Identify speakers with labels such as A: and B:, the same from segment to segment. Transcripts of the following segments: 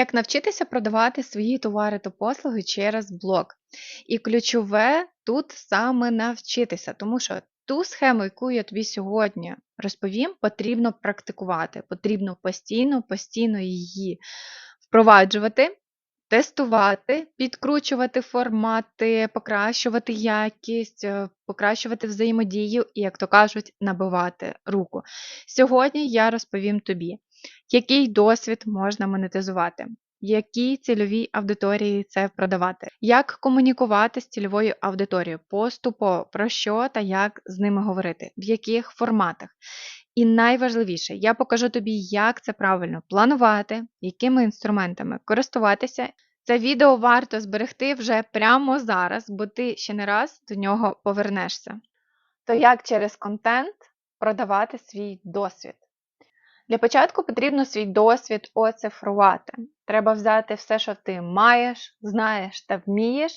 A: Як навчитися продавати свої товари та послуги через блог. І ключове тут саме навчитися, тому що ту схему, яку я тобі сьогодні розповім, потрібно практикувати. Потрібно постійно, постійно її впроваджувати, тестувати, підкручувати формати, покращувати якість, е, покращувати взаємодію і, як то кажуть, набивати руку. Сьогодні я розповім тобі, який досвід можна монетизувати, якій цільовій аудиторії це продавати, як комунікувати з цільовою аудиторією поступово, про що та як з ними говорити, в яких форматах. І найважливіше, я покажу тобі, як це правильно планувати, якими інструментами користуватися. Це відео варто зберегти вже прямо зараз, бо ти ще не раз до нього повернешся. То як через контент продавати свій досвід? Для початку потрібно свій досвід оцифрувати. Треба взяти все, що ти маєш, знаєш та вмієш,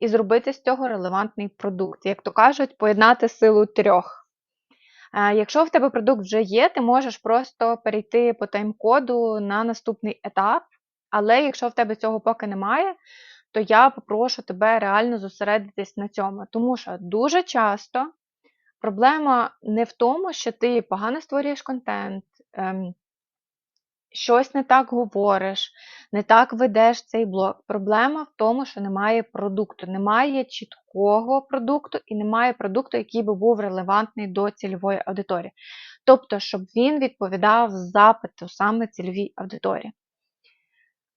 A: і зробити з цього релевантний продукт. Як то кажуть, поєднати силу трьох. Якщо в тебе продукт вже є, ти можеш просто перейти по тайм-коду на наступний етап. Але якщо в тебе цього поки немає, то я попрошу тебе реально зосередитись на цьому. Тому що дуже часто проблема не в тому, що ти погано створюєш контент, щось не так говориш, не так ведеш цей блог. Проблема в тому, що немає продукту, немає чіткого продукту і немає продукту, який би був релевантний до цільової аудиторії. Тобто, щоб він відповідав запиту саме цільовій аудиторії.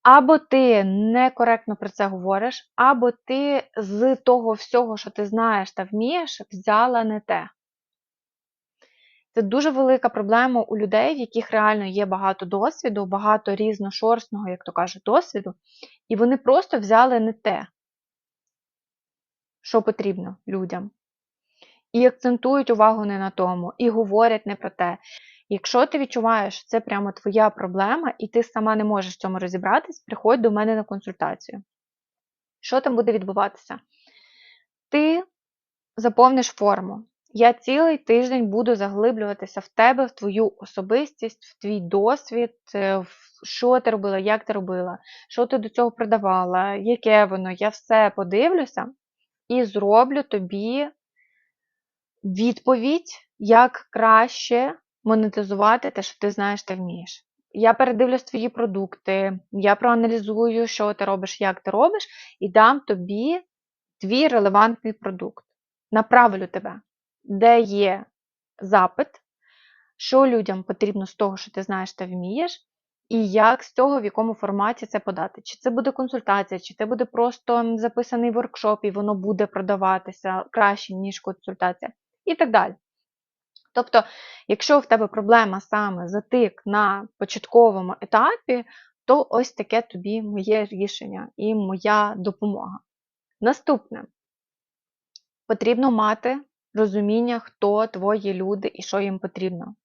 A: Або ти некоректно про це говориш, або ти з того всього, що ти знаєш та вмієш, взяла не те. Це дуже велика проблема у людей, в яких реально є багато досвіду, багато різношорстного, як то кажуть, досвіду, і вони просто взяли не те, що потрібно людям. І акцентують увагу не на тому, і говорять не про те. Якщо ти відчуваєш, що це прямо твоя проблема, і ти сама не можеш в цьому розібратись, приходь до мене на консультацію. Що там буде відбуватися? Ти заповниш форму. Я цілий тиждень буду заглиблюватися в тебе, в твою особистість, в твій досвід, е, в що ти робила, як ти робила, що ти до цього продавала, яке воно. Я все подивлюся і зроблю тобі відповідь, як краще монетизувати те, що ти знаєш та вмієш. Я передивлюсь твої продукти, я проаналізую, що ти робиш, як ти робиш, і дам тобі твій релевантний продукт. Направлю тебе де є запит, що людям потрібно з того, що ти знаєш та вмієш, і як з цього, в якому форматі це подати. Чи це буде консультація, чи це буде просто записаний воркшоп, і воно буде продаватися краще, ніж консультація, і так далі. Тобто, якщо в тебе проблема саме затик на початковому етапі, то ось таке тобі моє рішення і моя допомога. Наступне, потрібно мати розуміння, хто твої люди і що їм потрібно.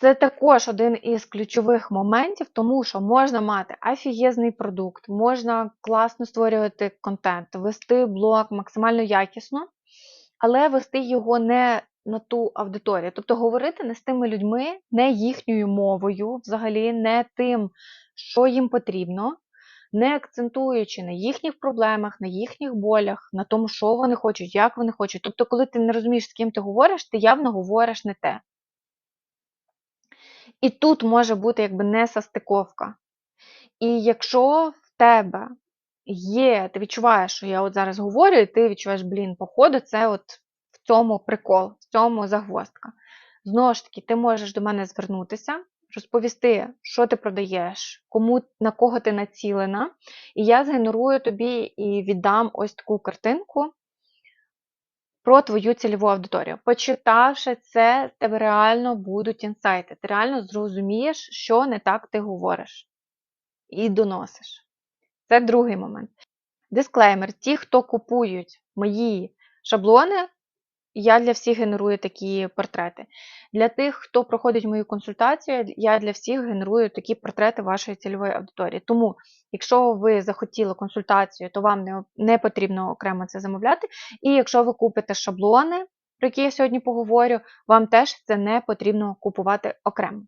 A: Це також один із ключових моментів, тому що можна мати офігезний продукт, можна класно створювати контент, вести блог максимально якісно, але вести його не на ту аудиторію. Тобто говорити не з тими людьми, не їхньою мовою, взагалі, не тим, що їм потрібно, не акцентуючи на їхніх проблемах, на їхніх болях, на тому, що вони хочуть, як вони хочуть. Тобто, коли ти не розумієш, з ким ти говориш, ти явно говориш не те. І тут може бути якби несостиковка. І якщо в тебе є, ти відчуваєш, що я от зараз говорю, і ти відчуваєш, блін, походу, це от в цьому прикол, в цьому загвоздка. Знову ж таки, ти можеш до мене звернутися, розповісти, що ти продаєш, кому, на кого ти націлена. І я згенерую тобі і віддам ось таку картинку про твою цільову аудиторію. Почитавши це, тебе реально будуть інсайти. Ти реально зрозумієш, що не так ти говориш і доносиш. Це другий момент. Дисклеймер: ті, хто купують мої шаблони, я для всіх генерую такі портрети. Для тих, хто проходить мою консультацію, я для всіх генерую такі портрети вашої цільової аудиторії. Тому, якщо ви захотіли консультацію, то вам не, не потрібно окремо це замовляти. І якщо ви купите шаблони, про які я сьогодні поговорю, вам теж це не потрібно купувати окремо.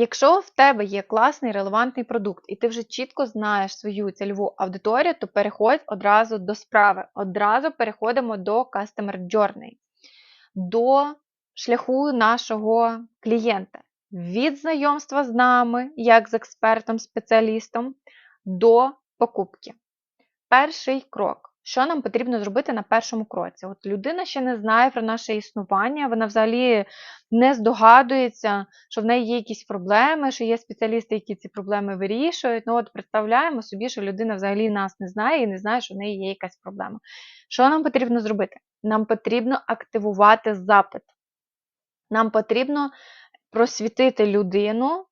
A: Якщо в тебе є класний релевантний продукт, і ти вже чітко знаєш свою цільову аудиторію, то переходь одразу до справи. Одразу переходимо до Customer Journey, до шляху нашого клієнта. Від знайомства з нами, як з експертом-спеціалістом, до покупки. Перший крок. Що нам потрібно зробити на першому кроці? От людина ще не знає про наше існування, вона взагалі не здогадується, що в неї є якісь проблеми, що є спеціалісти, які ці проблеми вирішують. Ну от представляємо собі, що людина взагалі нас не знає і не знає, що в неї є якась проблема. Що нам потрібно зробити? Нам потрібно активувати запит. Нам потрібно просвітити людину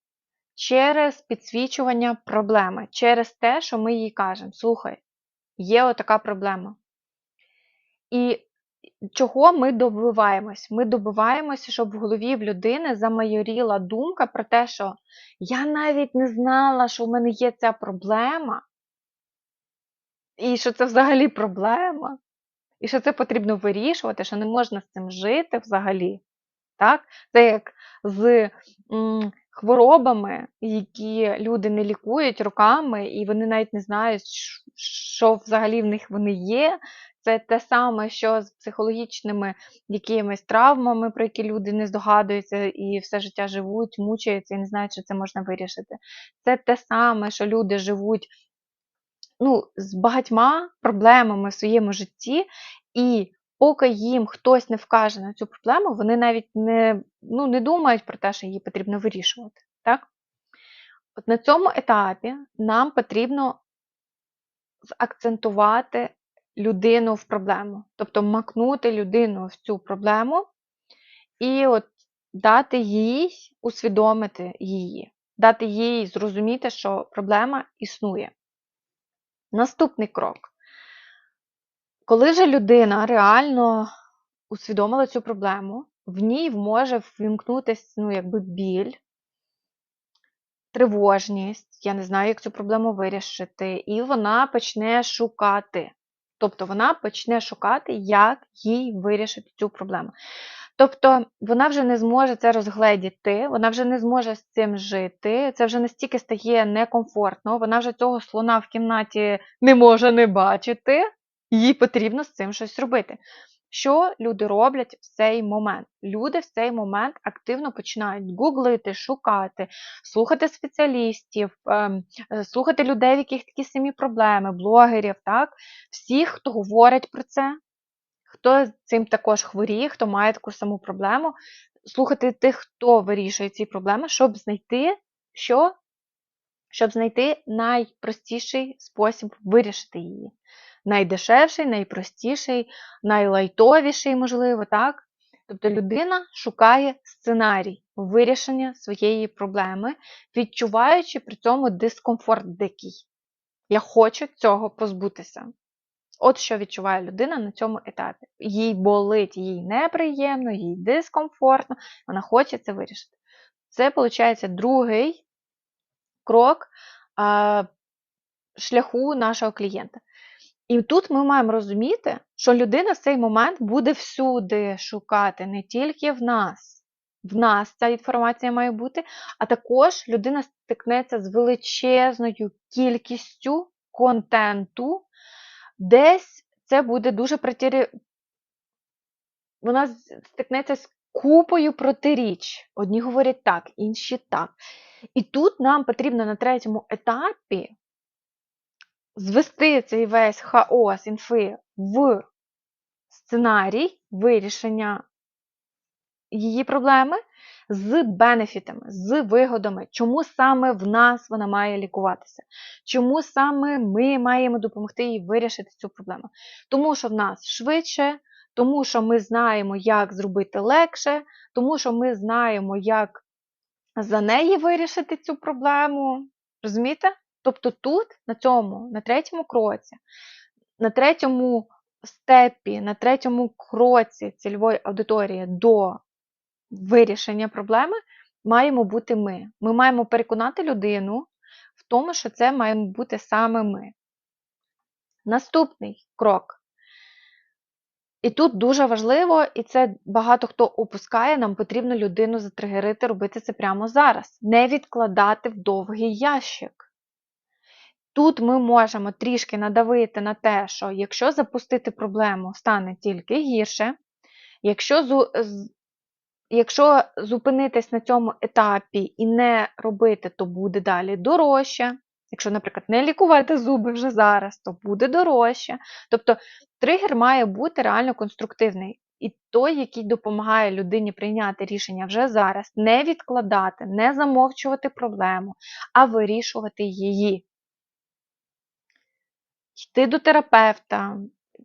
A: через підсвічування проблеми, через те, що ми їй кажемо: слухай, є отака проблема. І чого ми добиваємось? Ми добиваємося, щоб в голові в людини замайоріла думка про те, що я навіть не знала, що в мене є ця проблема, і що це взагалі проблема, і що це потрібно вирішувати, що не можна з цим жити взагалі. Так? Це як з хворобами, які люди не лікують роками, і вони навіть не знають, що взагалі в них вони є. Це те саме, що з психологічними якимись травмами, про які люди не здогадуються і все життя живуть, мучаються і не знають, що це можна вирішити. Це те саме, що люди живуть ну, з багатьма проблемами в своєму житті, і поки їм хтось не вкаже на цю проблему, вони навіть не ну, не думають про те, що її потрібно вирішувати. Так? От На цьому етапі нам потрібно акцентувати людину в проблему, тобто макнути людину в цю проблему і от дати їй усвідомити її, дати їй зрозуміти, що проблема існує. Наступний крок. Коли же людина реально усвідомила цю проблему, в ній може ввімкнутися ну, біль, тривожність, я не знаю, як цю проблему вирішити, і вона почне шукати. Тобто вона почне шукати, як їй вирішити цю проблему. Тобто вона вже не зможе це розгледіти, вона вже не зможе з цим жити, це вже настільки стає некомфортно, вона вже цього слона в кімнаті не може не бачити, їй потрібно з цим щось робити. Що люди роблять в цей момент? Люди в цей момент активно починають гуглити, шукати, слухати спеціалістів, ем, е, слухати людей, в яких такі самі проблеми, блогерів, так? всіх, хто говорить про це, хто цим також хворіє, хто має таку саму проблему, слухати тих, хто вирішує ці проблеми, щоб знайти що? Щоб знайти найпростіший спосіб вирішити її найдешевший, найпростіший, найлайтовіший, можливо, так? Тобто людина шукає сценарій вирішення своєї проблеми, відчуваючи при цьому дискомфорт дикий. Я хочу цього позбутися. От що відчуває людина на цьому етапі. Їй болить, їй неприємно, їй дискомфортно, вона хоче це вирішити. Це, виходить, другий крок шляху нашого клієнта. І тут ми маємо розуміти, що людина в цей момент буде всюди шукати, не тільки в нас. В нас ця інформація має бути, а також людина стикнеться з величезною кількістю контенту, десь це буде дуже протирі... Вона стикнеться з купою протиріч. Одні говорять так, інші так. І тут нам потрібно на третьому етапі звести цей весь хаос інфи в сценарій вирішення її проблеми з бенефітами, з вигодами, чому саме в нас вона має лікуватися, чому саме ми маємо допомогти їй вирішити цю проблему. Тому що в нас швидше, тому що ми знаємо, як зробити легше, тому що ми знаємо, як за неї вирішити цю проблему. Розумієте? Тобто тут, на цьому, на третьому кроці, на третьому степі, на третьому кроці цільової аудиторії до вирішення проблеми маємо бути ми. Ми маємо переконати людину в тому, що це маємо бути саме ми. Наступний крок. І тут дуже важливо, і це багато хто опускає, нам потрібно людину затригерити, робити це прямо зараз, не відкладати в довгий ящик. Тут ми можемо трішки надавити на те, що якщо запустити проблему, стане тільки гірше. Якщо, якщо зупинитись на цьому етапі і не робити, то буде далі дорожче. Якщо, наприклад, не лікувати зуби вже зараз, то буде дорожче. Тобто тригер має бути реально конструктивний. І той, який допомагає людині прийняти рішення вже зараз, не відкладати, не замовчувати проблему, а вирішувати її. Йти до терапевта,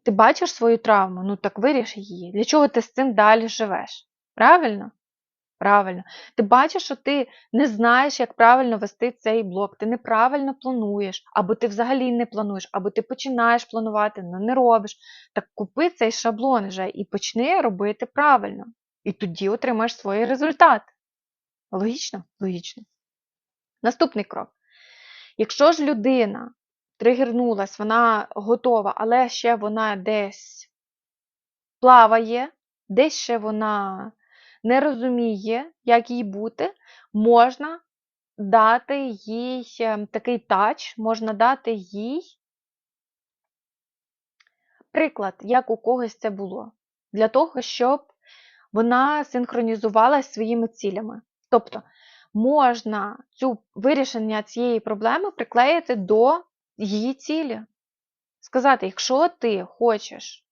A: ти бачиш свою травму, ну так виріш її. Для чого ти з цим далі живеш? Правильно? Правильно. Ти бачиш, що ти не знаєш, як правильно вести цей блок, ти неправильно плануєш, або ти взагалі не плануєш, або ти починаєш планувати, але не робиш. Так купи цей шаблон вже і почни робити правильно. І тоді отримаєш свій результат. Логічно? Логічно. Наступний крок. Якщо ж людина тригернулась, вона готова, але ще вона десь плаває, десь ще вона не розуміє, як їй бути, можна дати їй е, такий тач, можна дати їй приклад, як у когось це було, для того, щоб вона синхронізувалася своїми цілями. Тобто можна цю вирішення цієї проблеми приклеїти до її цілі. Сказати, якщо ти хочеш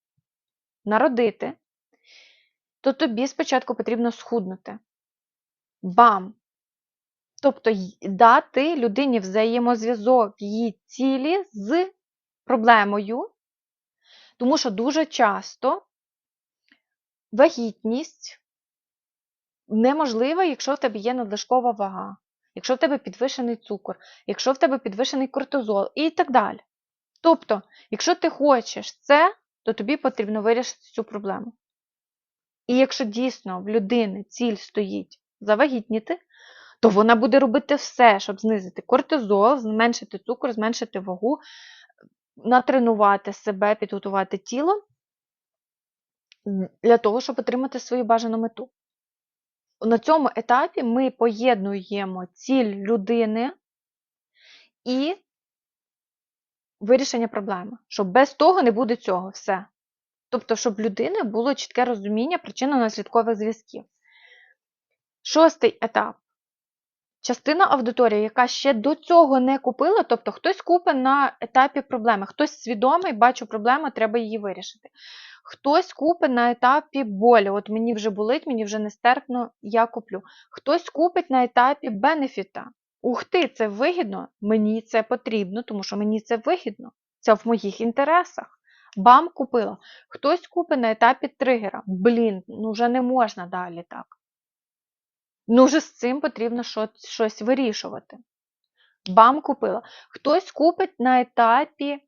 A: народити, то тобі спочатку потрібно схуднути. Бам! Тобто дати людині взаємозв'язок її цілі з проблемою, тому що дуже часто вагітність неможлива, якщо в тебе є надлишкова вага, якщо в тебе підвищений цукор, якщо в тебе підвищений кортизол і так далі. Тобто, якщо ти хочеш це, то тобі потрібно вирішити цю проблему. І якщо дійсно в людини ціль стоїть завагітніти, то вона буде робити все, щоб знизити кортизол, зменшити цукор, зменшити вагу, натренувати себе, підготувати тіло для того, щоб отримати свою бажану мету. На цьому етапі ми поєднуємо ціль людини і вирішення проблеми. Що без того не буде цього все. Тобто, щоб в людини було чітке розуміння причинно-наслідкових зв'язків. Шостий етап. Частина аудиторії, яка ще до цього не купила, тобто хтось купить на етапі проблеми, хтось свідомий, бачу проблему, треба її вирішити. Хтось купить на етапі болі, от мені вже болить, мені вже нестерпно, я куплю. Хтось купить на етапі бенефіта. Ух ти, це вигідно, мені це потрібно, тому що мені це вигідно. Це в моїх інтересах. Бам купила. Хтось купить на етапі тригера. Блін, ну вже не можна далі так. Ну, вже з цим потрібно щось, вирішувати. Бам купила. Хтось купить на етапі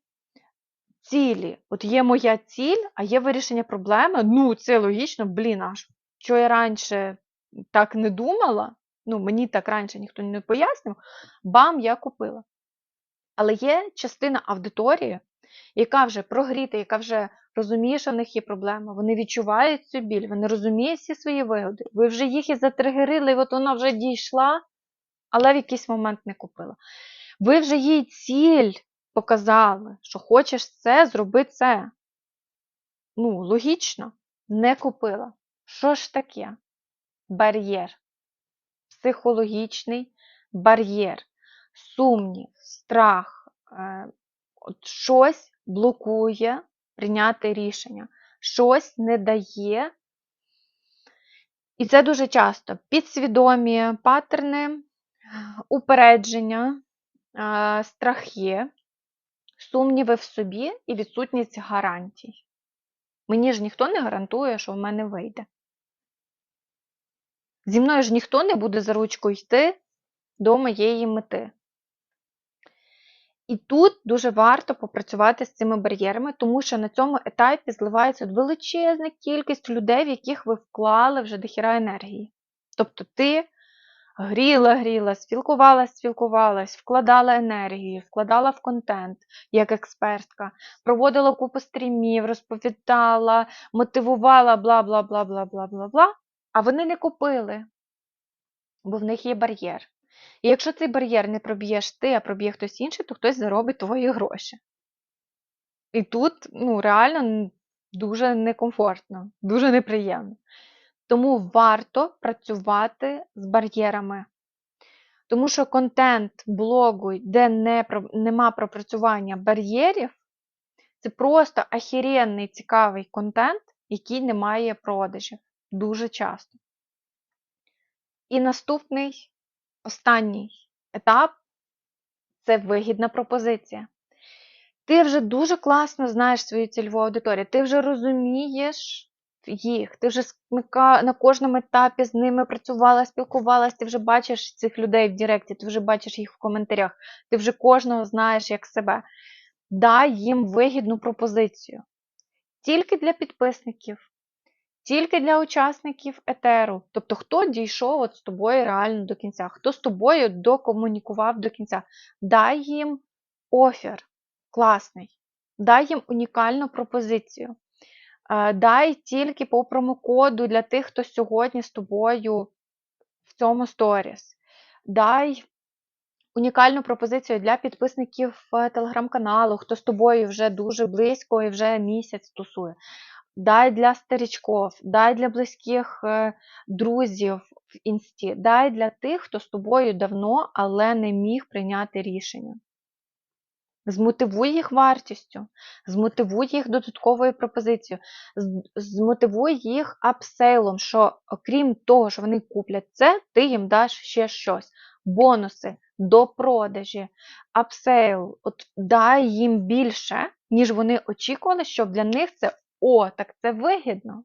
A: цілі. От є моя ціль, а є вирішення проблеми. Ну, це логічно, блін, аж що я раніше так не думала. Ну, мені так раніше ніхто не пояснив. Бам, я купила. Але є частина аудиторії, яка вже прогріта, яка вже розуміє, що в них є проблема, вони відчувають цю біль, вони розуміють всі свої вигоди. Ви вже їх і затригерили, і от вона вже дійшла, але в якийсь момент не купила. Ви вже їй ціль показали, що хочеш це, зроби це. Ну, логічно, не купила. Що ж таке? Бар'єр. Психологічний бар'єр, сумнів, страх, е, щось блокує прийняти рішення, щось не дає. І це дуже часто підсвідомі паттерни, упередження, е, страхи, сумніви в собі і відсутність гарантій. Мені ж ніхто не гарантує, що в мене вийде. Зі мною ж ніхто не буде за ручку йти до моєї мети. І тут дуже варто попрацювати з цими бар'єрами, тому що на цьому етапі зливається величезна кількість людей, в яких ви вклали вже дохіра енергії. Тобто ти гріла, гріла, спілкувалась, спілкувалась, вкладала енергію, вкладала в контент як експертка, проводила купу стрімів, розповідала, мотивувала, бла, бла, бла, бла, бла, бла, бла, а вони не купили, бо в них є бар'єр. І якщо цей бар'єр не проб'єш ти, а проб'є хтось інший, то хтось заробить твої гроші. І тут ну, реально дуже некомфортно, дуже неприємно. Тому варто працювати з бар'єрами. Тому що контент блогу, де не, нема пропрацювання бар'єрів, це просто ахіренний цікавий контент, який не має продажів дуже часто. І наступний, останній етап це вигідна пропозиція. Ти вже дуже класно знаєш свою цільову аудиторію, ти вже розумієш їх, ти вже на кожному етапі з ними працювала, спілкувалась, ти вже бачиш цих людей в Директі, ти вже бачиш їх в коментарях, ти вже кожного знаєш як себе. Дай їм вигідну пропозицію. Тільки для підписників, тільки для учасників етеру. Тобто, хто дійшов от з тобою реально до кінця, хто з тобою докомунікував до кінця. Дай їм офер класний, дай їм унікальну пропозицію. Е, Дай тільки по промокоду для тих, хто сьогодні з тобою в цьому сторіс. Дай унікальну пропозицію для підписників е, телеграм-каналу, хто з тобою вже дуже близько і вже місяць тусує. Дай для старічків, дай для близьких е, друзів в інсті, дай для тих, хто з тобою давно, але не міг прийняти рішення. Змотивуй їх вартістю, змотивуй їх додатковою пропозицією, змотивуй їх апсейлом, що окрім того, що вони куплять це, ти їм даш ще щось. Бонуси до продажі, апсейл, от дай їм більше, ніж вони очікували, щоб для них це о, так це вигідно.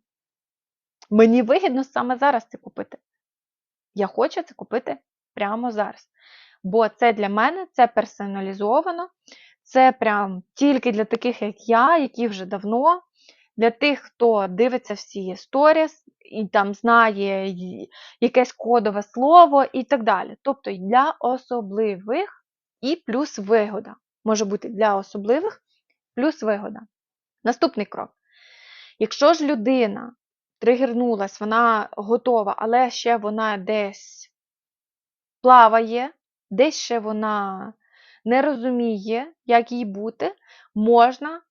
A: Мені вигідно саме зараз це купити. Я хочу це купити прямо зараз. Бо це для мене, це персоналізовано, це прям тільки для таких, як я, які вже давно, для тих, хто дивиться всі сторіс і там знає якесь кодове слово і так далі. Тобто для особливих і плюс вигода. Може бути для особливих плюс вигода. Наступний крок. Якщо ж людина тригернулась, вона готова, але ще вона десь плаває, десь ще вона не розуміє, як їй бути, можна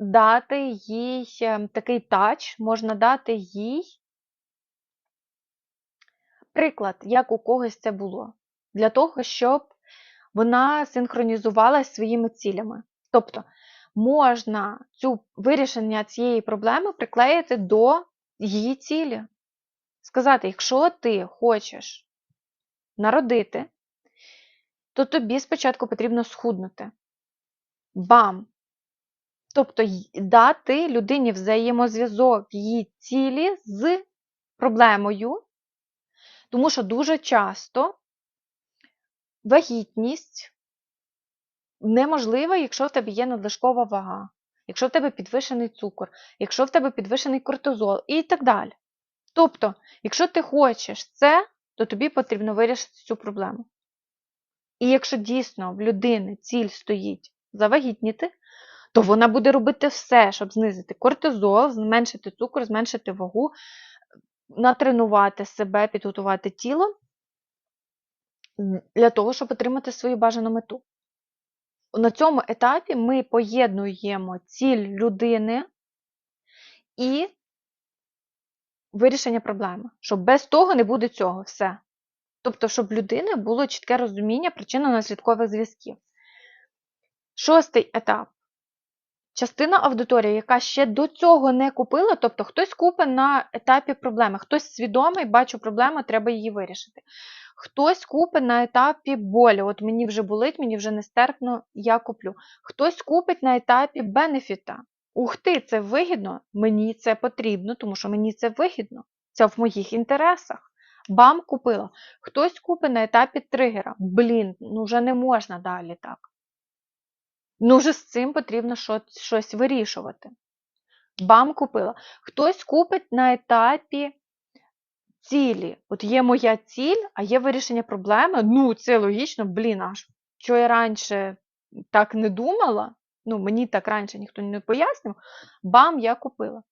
A: дати їй е, такий тач, можна дати їй приклад, як у когось це було, для того, щоб вона синхронізувалася своїми цілями. Тобто можна цю вирішення цієї проблеми приклеїти до її цілі. Сказати, якщо ти хочеш народити, то тобі спочатку потрібно схуднути. Бам! Тобто дати людині взаємозв'язок її цілі з проблемою, тому що дуже часто вагітність неможлива, якщо в тебе є надлишкова вага, якщо в тебе підвищений цукор, якщо в тебе підвищений кортизол і так далі. Тобто, якщо ти хочеш це, то тобі потрібно вирішити цю проблему. І якщо дійсно в людини ціль стоїть завагітніти, то вона буде робити все, щоб знизити кортизол, зменшити цукор, зменшити вагу, натренувати себе, підготувати тіло для того, щоб отримати свою бажану мету. На цьому етапі ми поєднуємо ціль людини і вирішення проблеми. Що без того не буде цього все. Тобто, щоб людини було чітке розуміння причинно-наслідкових зв'язків. Шостий етап. Частина аудиторії, яка ще до цього не купила, тобто хтось купить на етапі проблеми, хтось свідомий, бачу проблему, треба її вирішити. Хтось купить на етапі болі, от мені вже болить, мені вже нестерпно, я куплю. Хтось купить на етапі бенефіта. Ух ти, це вигідно, мені це потрібно, тому що мені це вигідно. Це в моїх інтересах. Бам купила. Хтось купить на етапі тригера. Блін, ну вже не можна далі так. Ну, вже з цим потрібно щось, щось вирішувати. Бам купила. Хтось купить на етапі цілі. От є моя ціль, а є вирішення проблеми. Ну, це логічно, блін, аж що я раніше так не думала, ну, мені так раніше ніхто не пояснив, бам, я купила.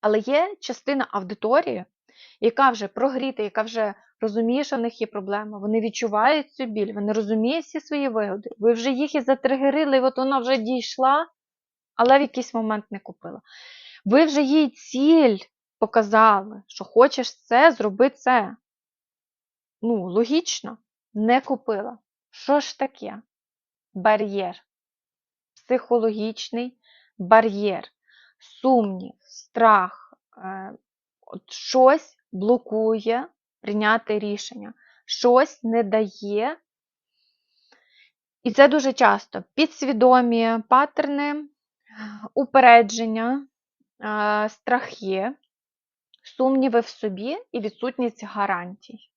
A: Але є частина аудиторії, яка вже прогріта, яка вже розуміє, що в них є проблема, вони відчувають цю біль, вони розуміють всі свої вигоди. Ви вже їх і затригерили, і от вона вже дійшла, але в якийсь момент не купила. Ви вже їй ціль показали, що хочеш це, зроби це. Ну, логічно, не купила. Що ж таке? Бар'єр. Психологічний бар'єр, сумнів, страх, е, от щось блокує прийняти рішення, щось не дає. І це дуже часто підсвідомі паттерни, упередження, страхи, сумніви в собі і відсутність гарантій.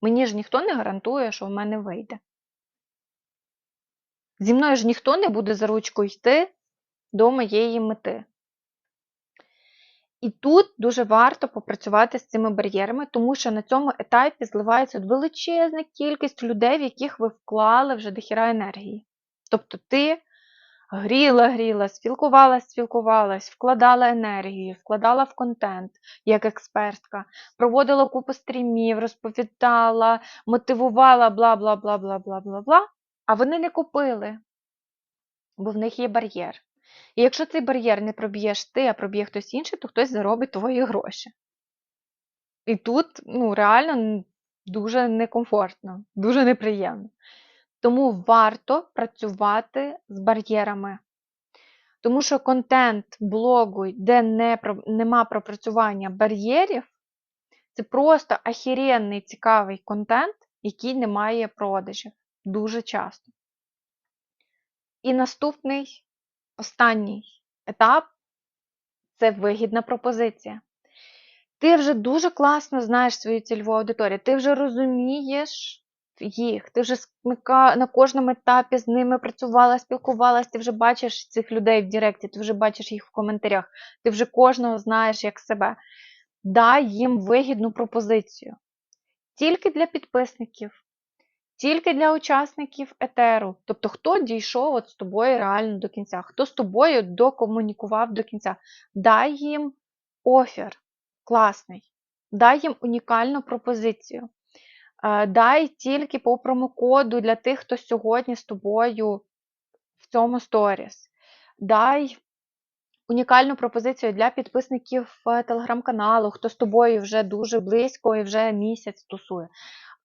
A: Мені ж ніхто не гарантує, що в мене вийде. Зі мною ж ніхто не буде за ручку йти до моєї мети. І тут дуже варто попрацювати з цими бар'єрами, тому що на цьому етапі зливається величезна кількість людей, в яких ви вклали вже дохіра енергії. Тобто ти гріла, гріла, спілкувалась, спілкувалась, вкладала енергію, вкладала в контент як експертка, проводила купу стрімів, розповідала, мотивувала, бла, бла, бла, бла, бла, бла, бла. А вони не купили, бо в них є бар'єр. І якщо цей бар'єр не проб'єш ти, а проб'є хтось інший, то хтось заробить твої гроші. І тут ну, реально дуже некомфортно, дуже неприємно. Тому варто працювати з бар'єрами. Тому що контент блогу, де не, нема пропрацювання бар'єрів, це просто ахіренний цікавий контент, який не має продажів дуже часто. І наступний, останній етап це вигідна пропозиція. Ти вже дуже класно знаєш свою цільову аудиторію, ти вже розумієш їх, ти вже на кожному етапі з ними працювала, спілкувалася, ти вже бачиш цих людей в Директі, ти вже бачиш їх в коментарях, ти вже кожного знаєш як себе. Дай їм вигідну пропозицію. Тільки для підписників, тільки для учасників етеру. Тобто, хто дійшов от з тобою реально до кінця, хто з тобою докомунікував до кінця. Дай їм офер класний, дай їм унікальну пропозицію. Дай тільки по промокоду для тих, хто сьогодні з тобою в цьому сторіс. Дай унікальну пропозицію для підписників е, телеграм-каналу, хто з тобою вже дуже близько і вже місяць тусує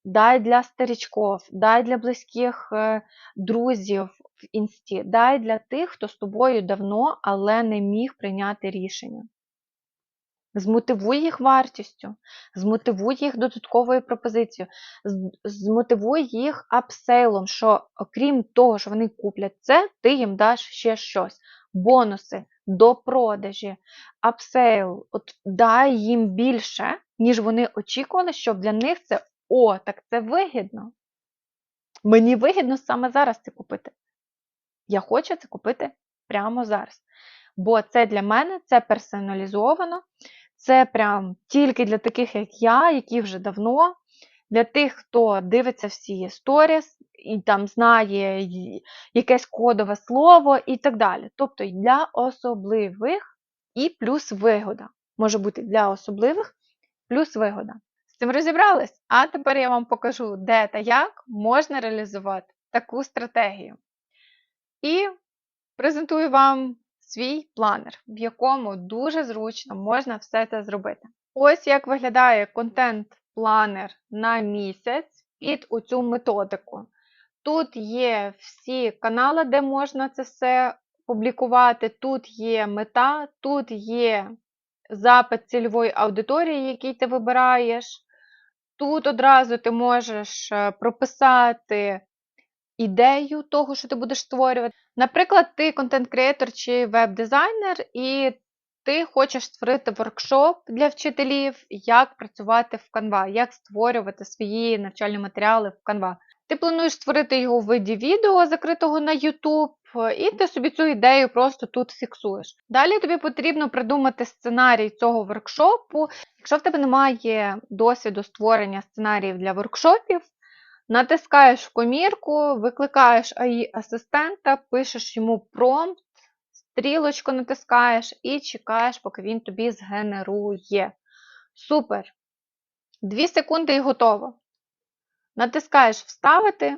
A: дай для старичков, дай для близьких е, друзів в інсті, дай для тих, хто з тобою давно, але не міг прийняти рішення. Змотивуй їх вартістю, змотивуй їх додатковою пропозицією, змотивуй їх апсейлом, що окрім того, що вони куплять це, ти їм даш ще щось. Бонуси до продажі, апсейл, от дай їм більше, ніж вони очікували, щоб для них це о, так це вигідно. Мені вигідно саме зараз це купити. Я хочу це купити прямо зараз. Бо це для мене це персоналізовано, це прям тільки для таких, як я, які вже давно, для тих, хто дивиться всі сторіс і там знає якесь кодове слово і так далі. Тобто для особливих і плюс вигода. Може бути для особливих плюс вигода цим розібрались? А тепер я вам покажу, де та як можна реалізувати таку стратегію. І презентую вам свій планер, в якому дуже зручно можна все це зробити. Ось як виглядає контент-планер на місяць під цю методику. Тут є всі канали, де можна це все публікувати. Тут є мета, тут є запит цільової аудиторії, який ти вибираєш. Тут одразу ти можеш е, прописати ідею того, що ти будеш створювати. Наприклад, ти контент-креатор чи веб-дизайнер, і ти хочеш створити воркшоп для вчителів, як працювати в Canva, як створювати свої навчальні матеріали в Canva. Ти плануєш створити його в виді відео, закритого на YouTube, і ти собі цю ідею просто тут фіксуєш. Далі тобі потрібно придумати сценарій цього воркшопу. Якщо в тебе немає досвіду створення сценаріїв для воркшопів, натискаєш в комірку, викликаєш AI асистента, пишеш йому промпт, стрілочку натискаєш і чекаєш, поки він тобі згенерує. Супер! Дві секунди і готово. Натискаєш Вставити,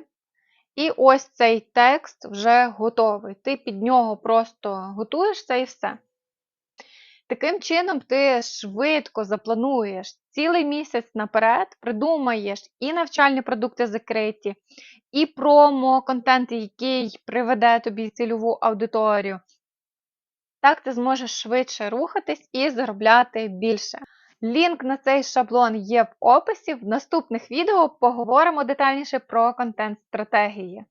A: і ось цей текст вже готовий. Ти під нього просто готуєшся і все. Таким чином, ти швидко заплануєш цілий місяць наперед, придумаєш і навчальні продукти закриті, і промо-контент, який приведе тобі цільову аудиторію. Так ти зможеш швидше рухатись і заробляти більше. Лінк на цей шаблон є в описі. В наступних відео поговоримо детальніше про контент-стратегії.